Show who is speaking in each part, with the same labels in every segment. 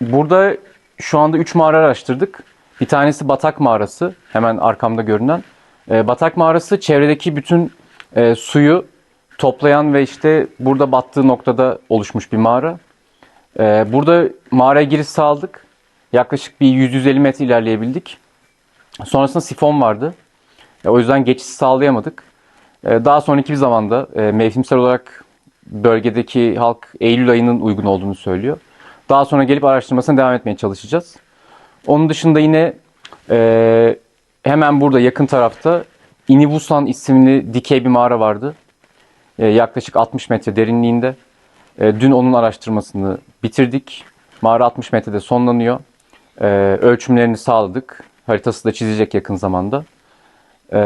Speaker 1: Burada şu anda 3 mağara araştırdık. Bir tanesi Batak Mağarası, hemen arkamda görünen. Ee, Batak Mağarası çevredeki bütün e, suyu toplayan ve işte burada battığı noktada oluşmuş bir mağara. Ee, burada mağaraya giriş sağladık. Yaklaşık bir 100-150 metre ilerleyebildik. Sonrasında sifon vardı. E, o yüzden geçiş sağlayamadık. E, daha sonraki bir zamanda e, mevsimsel olarak bölgedeki halk Eylül ayının uygun olduğunu söylüyor. Daha sonra gelip araştırmasına devam etmeye çalışacağız. Onun dışında yine e, hemen burada yakın tarafta İnibusan isimli dikey bir mağara vardı. E, yaklaşık 60 metre derinliğinde. Dün onun araştırmasını bitirdik. Mağara 60 metrede sonlanıyor. Ölçümlerini sağladık. Haritası da çizilecek yakın zamanda. E,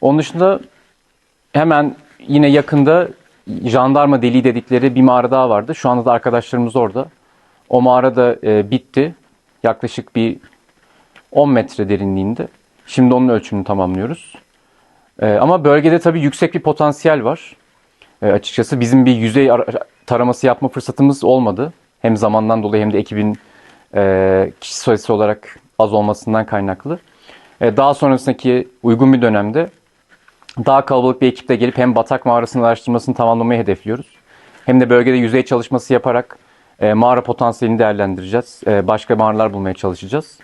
Speaker 1: onun dışında hemen yine yakında jandarma deliği dedikleri bir mağara daha vardı. Şu anda da arkadaşlarımız orada. O mağara da e, bitti. Yaklaşık bir 10 metre derinliğinde. Şimdi onun ölçümünü tamamlıyoruz. E, ama bölgede tabii yüksek bir potansiyel var. E, açıkçası bizim bir yüzey ara- taraması yapma fırsatımız olmadı. Hem zamandan dolayı hem de ekibin e, kişi sayısı olarak az olmasından kaynaklı. E, daha sonrasındaki uygun bir dönemde daha kalabalık bir ekiple gelip hem Batak Mağarası'nın araştırmasını tamamlamayı hedefliyoruz. Hem de bölgede yüzey çalışması yaparak e, mağara potansiyelini değerlendireceğiz. E, başka mağaralar bulmaya çalışacağız.